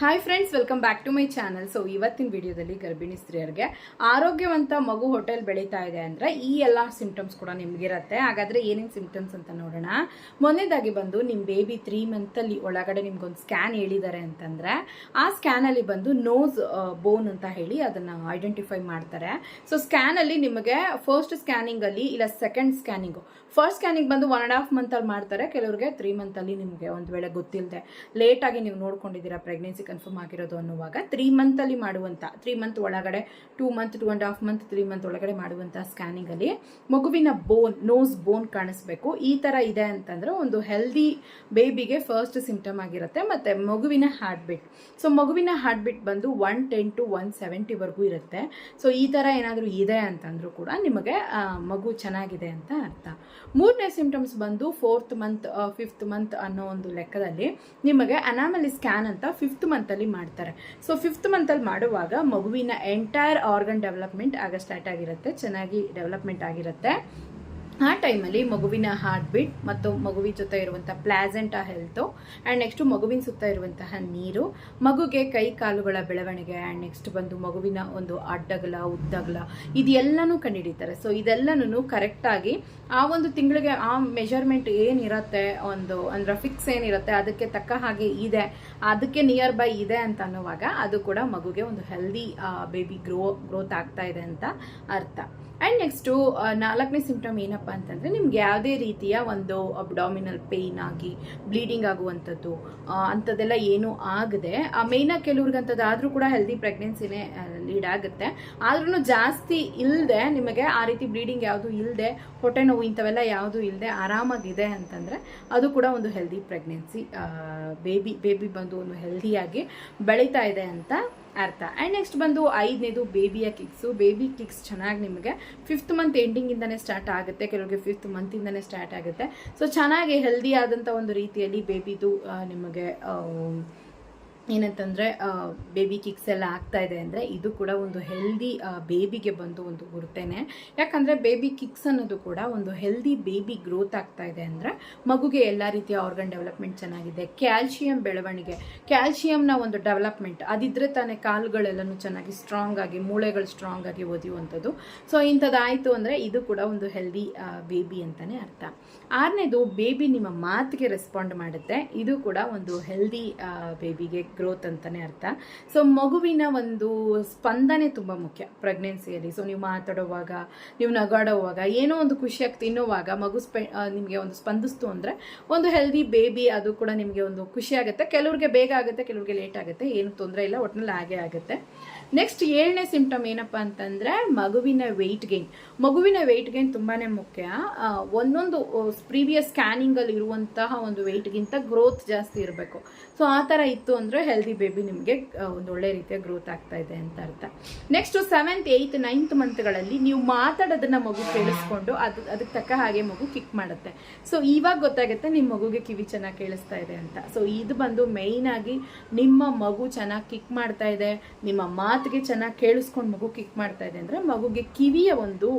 Hi friends welcome back to my channel so ಇವತ್ತಿನ ವಿಡಿಯೋದಲ್ಲಿ ಗರ್ಭಿಣಿ ಸ್ತ್ರೀಯರಿಗೆ ಆರೋಗ್ಯವಂತ ಮಗು ಹೋಟೆಲ್ ಬೆಳೀತಾ ಇದೆ ಅಂದರೆ ಈ ಎಲ್ಲ ಸಿಂಪ್ಟಮ್ಸ್ ಕೂಡ ನಿಮಗಿರುತ್ತೆ. ಹಾಗಾದರೆ ಏನೇನು ಸಿಂಪ್ಟಮ್ಸ್ ಅಂತ ನೋಡೋಣ. ಮೊನ್ನೆದಾಗಿ ಬಂದು ನಿಮ್ಮ ಬೇಬಿ ತ್ರೀ ಮಂತಲ್ಲಿ ಒಳಗಡೆ ನಿಮ್ಗೊಂದು ಸ್ಕ್ಯಾನ್ ಹೇಳಿದ್ದಾರೆ ಅಂತಂದರೆ, ಆ ಸ್ಕ್ಯಾನಲ್ಲಿ ಬಂದು ನೋಸ್ ಬೋನ್ ಅಂತ ಹೇಳಿ ಅದನ್ನು ಐಡೆಂಟಿಫೈ ಮಾಡ್ತಾರೆ. ಸೊ ಸ್ಕ್ಯಾನಲ್ಲಿ ನಿಮಗೆ ಫಸ್ಟ್ ಸ್ಕ್ಯಾನಿಂಗಲ್ಲಿ ಇಲ್ಲ ಸೆಕೆಂಡ್ ಸ್ಕ್ಯಾನಿಂಗು ಫಸ್ಟ್ ಸ್ಕ್ಯಾನಿಂಗ್ ಬಂದು ಒನ್ ಆ್ಯಂಡ್ ಹಾಫ್ ಮಂತಲ್ಲಿ ಮಾಡ್ತಾರೆ. ಕೆಲವರಿಗೆ ತ್ರೀ ಮಂತಲ್ಲಿ ನಿಮಗೆ ಒಂದು ವೇಳೆ ಗೊತ್ತಿಲ್ಲದೆ ಲೇಟಾಗಿ ನೀವು ನೋಡ್ಕೊಂಡಿದ್ದೀರಾ ಪ್ರೆಗ್ನೆನ್ಸಿ ಕನ್ಫರ್ಮ್ ಆಗಿರೋದು ಅನ್ನುವಾಗ ತ್ರೀ ಮಂತ್ ಅಲ್ಲಿ ಮಾಡುವಂತ ತ್ರೀ ಮಂತ್ ಒಳಗಡೆ two month two and half month three month ಒಳಗಡೆ ಮಾಡುವಂಥ ಸ್ಕ್ಯಾನಿಂಗ್ ಅಲ್ಲಿ ಮಗುವಿನ ಬೋನ್ ನೋಸ್ ಬೋನ್ ಕಾಣಿಸ್ಬೇಕು. ಈ ತರ ಇದೆ ಅಂತಂದ್ರೆ ಒಂದು ಹೆಲ್ದಿ ಬೇಬಿಗೆ ಫಸ್ಟ್ ಸಿಂಪ್ಟಮ್ ಆಗಿರುತ್ತೆ ಮತ್ತೆ ಮಗುವಿನ ಹಾರ್ಟ್ ಬೀಟ್ ಸೊ ಮಗುವಿನ ಹಾರ್ಟ್ ಬೀಟ್ ಬಂದು ಒನ್ ಟೆನ್ ಟು ಒನ್ ಸೆವೆಂಟಿವರೆಗೂ ಇರುತ್ತೆ. ಸೊ ಈ ತರ ಏನಾದರೂ ಇದೆ ಅಂತಂದರೂ ಕೂಡ ನಿಮಗೆ ಮಗು ಚೆನ್ನಾಗಿದೆ ಅಂತ ಅರ್ಥ. ಮೂರನೇ ಸಿಂಪ್ಟಮ್ಸ್ ಬಂದು ಫೋರ್ತ್ ಮಂತ್ ಫಿಫ್ತ್ ಮಂತ್ ಅನ್ನೋ ಒಂದು ಲೆಕ್ಕದಲ್ಲಿ ನಿಮಗೆ ಅನಾಮಲಿ ಸ್ಕ್ಯಾನ್ ಅಂತ ಫಿಫ್ತ್ ಮಂತಲ್ಲಿ ಮಾಡ್ತಾರೆ. ಸೊ ಫಿಫ್ತ್ ಮಂತಲ್ಲಿ ಮಾಡುವಾಗ ಮಗುವಿನ ಎಂಟೈರ್ ಆರ್ಗನ್ ಡೆವಲಪ್ಮೆಂಟ್ ಆಗ ಸ್ಟಾರ್ಟ್ ಆಗಿರುತ್ತೆ, ಚೆನ್ನಾಗಿ ಡೆವಲಪ್ಮೆಂಟ್ ಆಗಿರುತ್ತೆ. ಆ ಟೈಮಲ್ಲಿ ಮಗುವಿನ ಹಾರ್ಟ್ ಬೀಟ್ ಮತ್ತು ಮಗುವಿನ ಜೊತೆ ಇರುವಂಥ ಪ್ಲಾಸೆಂಟ ಹೆಲ್ತು ಆ್ಯಂಡ್ ನೆಕ್ಸ್ಟ್ ಮಗುವಿನ ಸುತ್ತ ಇರುವಂತಹ ನೀರು, ಮಗುಗೆ ಕೈ ಕಾಲುಗಳ ಬೆಳವಣಿಗೆ ಆ್ಯಂಡ್ ನೆಕ್ಸ್ಟ್ ಬಂದು ಮಗುವಿನ ಒಂದು ಅಡ್ಡಗಲ, ಉದ್ದಗಲ, ಇದೆಲ್ಲನೂ ಕಂಡುಹಿಡಿತಾರೆ. ಸೊ ಇದೆಲ್ಲನೂ ಕರೆಕ್ಟಾಗಿ ಆ ಒಂದು ತಿಂಗಳಿಗೆ ಆ ಮೆಜರ್ಮೆಂಟ್ ಏನಿರತ್ತೆ, ಒಂದು, ಅಂದ್ರೆ ಫಿಕ್ಸ್ ಏನಿರುತ್ತೆ, ಅದಕ್ಕೆ ತಕ್ಕ ಹಾಗೆ ಇದೆ, ಅದಕ್ಕೆ ನಿಯರ್ ಬೈ ಇದೆ ಅಂತ ಅನ್ನುವಾಗ ಅದು ಕೂಡ ಮಗುಗೆ ಒಂದು ಹೆಲ್ದಿ ಬೇಬಿ ಗ್ರೋ ಗ್ರೋತ್ ಆಗ್ತಾ ಇದೆ ಅಂತ ಅರ್ಥ. ಆ್ಯಂಡ್ ನೆಕ್ಸ್ಟು ನಾಲ್ಕನೇ ಸಿಂಪ್ಟಮ್ ಏನಪ್ಪ ಅಂತಂದರೆ ನಿಮ್ಗೆ ಯಾವುದೇ ರೀತಿಯ ಒಂದು ಅಬ್ಡಾಮಿನಲ್ ಪೇಯ್ನ್ ಆಗಿ ಬ್ಲೀಡಿಂಗ್ ಆಗುವಂಥದ್ದು ಅಂಥದ್ದೆಲ್ಲ ಏನೂ ಆಗದೆ ಮೇಯ್ನಾಗಿ ಕೆಲವ್ರಿಗಂಥದ್ದು ಆದರೂ ಕೂಡ ಹೆಲ್ದಿ ಪ್ರೆಗ್ನೆನ್ಸಿನೇ ಲೀಡ್ ಆಗುತ್ತೆ. ಆದ್ರೂ ಜಾಸ್ತಿ ಇಲ್ಲದೆ ನಿಮಗೆ ಆ ರೀತಿ ಬ್ಲೀಡಿಂಗ್ ಯಾವುದು ಇಲ್ಲದೆ ಹೊಟ್ಟೆ ನೋವು ಇಂಥವೆಲ್ಲ ಯಾವುದು ಇಲ್ಲದೆ ಆರಾಮಾಗಿದೆ ಅಂತಂದರೆ ಅದು ಕೂಡ ಒಂದು ಹೆಲ್ದಿ ಪ್ರೆಗ್ನೆನ್ಸಿ ಬೇಬಿ ಬೇಬಿ ಬಂದು ಒಂದು ಹೆಲ್ದಿಯಾಗಿ ಬೆಳೀತಾ ಇದೆ ಅಂತ ಅರ್ಥ. ಆ್ಯಂಡ್ ನೆಕ್ಸ್ಟ್ ಬಂದು ಐದನೇದು ಬೇಬಿಯ ಕಿಕ್ಸು ಬೇಬಿ ಕಿಕ್ಸ್ ಚೆನ್ನಾಗಿ ನಿಮಗೆ ಫಿಫ್ತ್ ಮಂತ್ ಎಂಡಿಂಗಿಂದನೇ ಸ್ಟಾರ್ಟ್ ಆಗುತ್ತೆ. ಕೆಲವರಿಗೆ ಫಿಫ್ತ್ ಮಂತಿಂದನೇ ಸ್ಟಾರ್ಟ್ ಆಗುತ್ತೆ. ಸೊ ಚೆನ್ನಾಗಿ ಹೆಲ್ದಿ ಆದಂಥ ಒಂದು ರೀತಿಯಲ್ಲಿ ಬೇಬಿದು ನಿಮಗೆ ಏನಂತಂದರೆ ಬೇಬಿ ಕಿಕ್ಸ್ ಎಲ್ಲ ಆಗ್ತಾ ಇದೆ ಅಂದರೆ ಇದು ಕೂಡ ಒಂದು ಹೆಲ್ದಿ ಬೇಬಿಗೆ ಬಂದು ಒಂದು ಗುರುತೇನೆ. ಯಾಕಂದರೆ ಬೇಬಿ ಕಿಕ್ಸ್ ಅನ್ನೋದು ಕೂಡ ಒಂದು ಹೆಲ್ದಿ ಬೇಬಿ ಗ್ರೋತ್ ಆಗ್ತಾ ಇದೆ ಅಂದರೆ ಮಗುಗೆ ಎಲ್ಲ ರೀತಿಯ ಆರ್ಗನ್ ಡೆವಲಪ್ಮೆಂಟ್ ಚೆನ್ನಾಗಿದೆ ಕ್ಯಾಲ್ಶಿಯಂ ಬೆಳವಣಿಗೆ ಕ್ಯಾಲ್ಶಿಯಂನ ಒಂದು ಡೆವಲಪ್ಮೆಂಟ್ ಅದಿದ್ದರೆ ತಾನೇ ಕಾಲುಗಳೆಲ್ಲನೂ ಚೆನ್ನಾಗಿ ಸ್ಟ್ರಾಂಗ್ ಆಗಿ, ಮೂಳೆಗಳು ಸ್ಟ್ರಾಂಗ್ ಆಗಿ ಓದಿಯುವಂಥದ್ದು ಸೊ ಇಂಥದ್ದಾಯಿತು ಅಂದರೆ ಇದು ಕೂಡ ಒಂದು ಹೆಲ್ದಿ ಬೇಬಿ ಅಂತಲೇ ಅರ್ಥ. ಆರನೇದು ಬೇಬಿ ನಿಮ್ಮ ಮಾತಿಗೆ ರೆಸ್ಪಾಂಡ್ ಮಾಡುತ್ತೆ. ಇದು ಕೂಡ ಒಂದು ಹೆಲ್ದಿ ಬೇಬಿಗೆ ಗ್ರೋತ್ ಅಂತಲೇ ಅರ್ಥ. ಸೊ ಮಗುವಿನ ಒಂದು ಸ್ಪಂದನೆ ತುಂಬ ಮುಖ್ಯ ಪ್ರೆಗ್ನೆನ್ಸಿಯಲ್ಲಿ ಸೊ ನೀವು ಮಾತಾಡೋವಾಗ, ನೀವು ನಗಾಡೋವಾಗ, ಏನೋ ಒಂದು ಖುಷಿಯಾಗಿ ತಿನ್ನುವಾಗ ಮಗು ಸ್ಪೆ ನಿಮಗೆ ಒಂದು ಸ್ಪಂದಿಸ್ತು ಅಂದರೆ ಒಂದು ಹೆಲ್ದಿ ಬೇಬಿ ಅದು ಕೂಡ ನಿಮಗೆ ಒಂದು ಖುಷಿ ಆಗುತ್ತೆ. ಕೆಲವ್ರಿಗೆ ಬೇಗ ಆಗುತ್ತೆ, ಕೆಲವ್ರಿಗೆ ಲೇಟ್ ಆಗುತ್ತೆ, ಏನು ತೊಂದರೆ ಇಲ್ಲ ಒಟ್ಟಿನಲ್ಲಿ ಹಾಗೆ ಆಗುತ್ತೆ. ನೆಕ್ಸ್ಟ್ ಏಳನೇ ಸಿಂಪ್ಟಮ್ ಏನಪ್ಪ ಅಂತಂದರೆ ಮಗುವಿನ ವೆಯ್ಟ್ ಗೇನ್ ಮಗುವಿನ ವೆಯ್ಟ್ ಗೇನ್ ತುಂಬಾ ಮುಖ್ಯ. ಒಂದೊಂದು ಪ್ರೀವಿಯಸ್ ಸ್ಕ್ಯಾನಿಂಗಲ್ಲಿ ಇರುವಂತಹ ಒಂದು ವೆಯ್ಟ್ಗಿಂತ ಗ್ರೋತ್ ಜಾಸ್ತಿ ಇರಬೇಕು. ಸೊ ಆ ಥರ ಇತ್ತು ಅಂದರೆ ಹೆಲ್ದಿ ಬೇಬಿ ನಿಮಗೆ ಒಂದು ಒಳ್ಳೆ ರೀತಿಯ ಗ್ರೋತ್ ಆಗ್ತಾ ಇದೆ ಅಂತ ಅರ್ಥ. ನೆಕ್ಸ್ಟ್ ಸೆವೆಂತ್ ಏಯ್ತ್ ನೈನ್ತ್ ಮಂತ್ಗಳಲ್ಲಿ ನೀವು ಮಾತಾಡೋದನ್ನ ಮಗು ಕೇಳಿಸ್ಕೊಂಡು ಅದು, ಅದಕ್ಕೆ ತಕ್ಕ ಹಾಗೆ ಮಗು ಕಿಕ್ ಮಾಡುತ್ತೆ. ಸೊ ಇವಾಗ ಗೊತ್ತಾಗುತ್ತೆ ನಿಮ್ಮ ಮಗುಗೆ ಕಿವಿ ಚೆನ್ನಾಗಿ ಕೇಳಿಸ್ತಾ ಇದೆ ಅಂತ. ಸೊ ಇದು ಬಂದು ಮೇಯ್ನ್ ಆಗಿ ನಿಮ್ಮ ಮಗು ಚೆನ್ನಾಗಿ ಕಿಕ್ ಮಾಡ್ತಾ ಇದೆ, ನಿಮ್ಮ ಮಾತಿಗೆ ಚೆನ್ನಾಗಿ ಕೇಳಿಸ್ಕೊಂಡು ಮಗು ಕಿಕ್ ಮಾಡ್ತಾ ಇದೆ ಅಂದರೆ ಮಗುಗೆ ಕಿವಿಯ ಒಂದು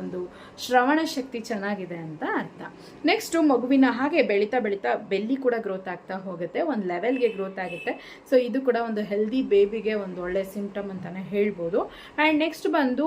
ಒಂದು ಶ್ರವಣ ಶಕ್ತಿ ಚೆನ್ನಾಗಿದೆ ಅಂತ ಅರ್ಥ. ನೆಕ್ಸ್ಟ್ ಮಗುವಿನ ಹಾಗೆ ಬೆಳೀತಾ ಬೆಳೀತಾ ಬೆಲ್ಲಿ ಕೂಡ ಗ್ರೋತ್ ಆಗ್ತಾ ಹೋಗುತ್ತೆ, ಒಂದು ಲೆವೆಲ್ಗೆ ಗ್ರೋತ್ ಆಗುತ್ತೆ. ಸೊ ಇದು ಕೂಡ ಒಂದು ಹೆಲ್ದಿ ಬೇಬಿಗೆ ಒಂದು ಒಳ್ಳೆ ಸಿಂಪ್ಟಮ್ ಅಂತಾನೆ ಹೇಳ್ಬೋದು. ಆ್ಯಂಡ್ ನೆಕ್ಸ್ಟ್ ಬಂದು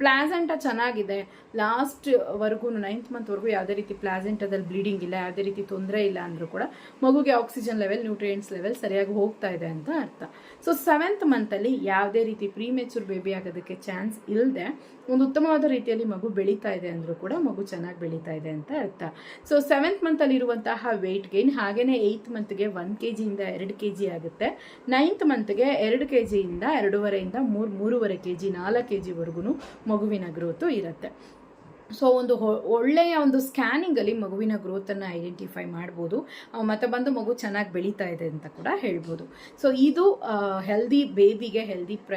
ಪ್ಲಾಸೆಂಟ ಚೆನ್ನಾಗಿದೆ. ಲಾಸ್ಟ್ ವರ್ಗು ನೈನ್ತ್ ಮಂತ್ವರೆಗೂ ಯಾವುದೇ ರೀತಿ ಪ್ಲಾಸೆಂಟದಲ್ಲಿ ಬ್ಲೀಡಿಂಗ್ ಇಲ್ಲ, ಯಾವುದೇ ರೀತಿ ತೊಂದರೆ ಇಲ್ಲ ಅಂದರೂ ಕೂಡ ಮಗುಗೆ ಆಕ್ಸಿಜನ್ ಲೆವೆಲ್ ನ್ಯೂಟ್ರಿಯೆಂಟ್ಸ್ ಲೆವೆಲ್ ಸರಿಯಾಗಿ ಹೋಗ್ತಾ ಇದೆ ಅಂತ ಅರ್ಥ. ಸೊ ಸೆವೆಂತ್ ಮಂತಲ್ಲಿ ಯಾವುದೇ ರೀತಿ ಪ್ರೀಮೆಚೂರ್ ಬೇಬಿ ಆಗೋದಕ್ಕೆ ಚಾನ್ಸ್ ಇಲ್ಲದೆ ಒಂದು ಉತ್ತಮವಾದ ರೀತಿಯಲ್ಲಿ ಮಗು ಬೆಳೀತಾ ಇದೆ ಅಂದರೂ ಕೂಡ ಮಗು ಚೆನ್ನಾಗಿ ಬೆಳೀತಾ ಇದೆ ಅಂತ ಅರ್ಥ. ಸೊ ಸೆವೆಂತ್ ಮಂತಲ್ಲಿ ಇರುವಂತಹ ವೆಯ್ಟ್ ಗೇನ್ ಹಾಗೆಯೇ ಏಯ್ತ್ ಮಂತ್ಗೆ ಒನ್ ಕೆ ಜಿಯಿಂದ ಎರಡು ಕೆ ಜಿ ನೈನ್ತ್ ಮಂತ್ಗೆ ಎರಡು ಕೆ ಜಿಯಿಂದ ಎರಡೂವರೆಯಿಂದ ಮೂರು, ಮೂರುವರೆ ಕೆ ಜಿ ನಾಲ್ಕು ಕೆ ಜಿವರೆಗೂ ಮಗುವಿನ ಗ್ರೋತು ಇರುತ್ತೆ. ಸೊ ಒಂದು ಒಳ್ಳೆಯ ಒಂದು ಸ್ಕ್ಯಾನಿಂಗಲ್ಲಿ ಮಗುವಿನ ಗ್ರೋತನ್ನು ಐಡೆಂಟಿಫೈ ಮಾಡ್ಬೋದು. ಮತ್ತು ಬಂದು ಮಗು ಚೆನ್ನಾಗಿ ಬೆಳೀತಾ ಇದೆ ಅಂತ ಕೂಡ ಹೇಳ್ಬೋದು. ಸೊ ಇದು ಹೆಲ್ದಿ ಬೇಬಿಗೆ ಹೆಲ್ದಿ ಪ್ರ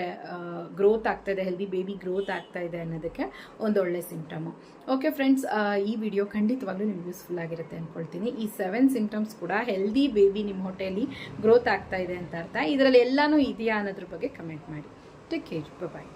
ಗ್ರೋತ್ ಆಗ್ತಾ ಇದೆ ಹೆಲ್ದಿ ಬೇಬಿ ಗ್ರೋತ್ ಆಗ್ತಾ ಇದೆ ಅನ್ನೋದಕ್ಕೆ ಒಂದು ಒಳ್ಳೆ ಸಿಂಪ್ಟಮು ಓಕೆ ಫ್ರೆಂಡ್ಸ್ ಈ ವಿಡಿಯೋ ಖಂಡಿತವಾಗ್ಲೂ ನಿಮ್ಗೆ ಯೂಸ್ಫುಲ್ ಆಗಿರುತ್ತೆ ಅಂದ್ಕೊಳ್ತೀನಿ ಈ ಸೆವೆನ್ ಸಿಂಪ್ಟಮ್ಸ್ ಕೂಡ ಹೆಲ್ದಿ ಬೇಬಿ ನಿಮ್ಮ ಹೊಟ್ಟೆಯಲ್ಲಿ ಗ್ರೋತ್ ಆಗ್ತಾ ಇದೆ ಅಂತ ಅರ್ಥ. ಇದರಲ್ಲಿ ಎಲ್ಲನೂ ಇದೆಯಾ ಅನ್ನೋದ್ರ ಬಗ್ಗೆ ಕಮೆಂಟ್ ಮಾಡಿ. Take care bye